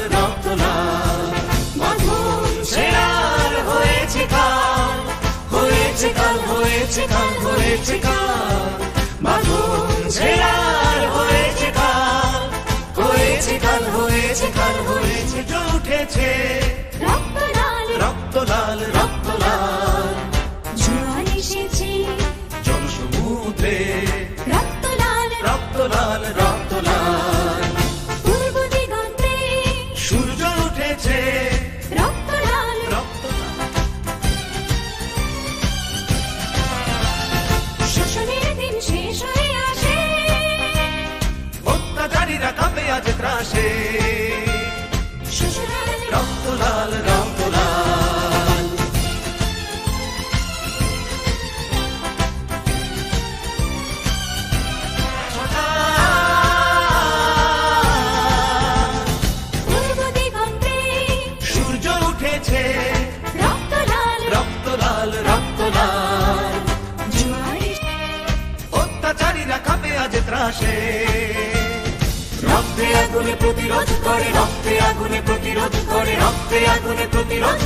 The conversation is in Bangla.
লাল রক্ত লাল মাধুর ছেড়ার হয়েছে কাল হয়েছে কাল হয়েছে কাল, হয়েছে হয়েছে হয়েছে উঠেছে শোষণের রক্ত লাল রক্ত লাল। সূর্য উঠেছে। রক্ত লাল রক্ত লাল রক্ত লাল। অত্যাচারীরা কাঁপে আজ ত্রাসে। রক্তে আগুনে প্রতিরোধ করে রক্তে আগুনে প্রতিরোধ করে রক্তে আগুনে প্রতিরোধ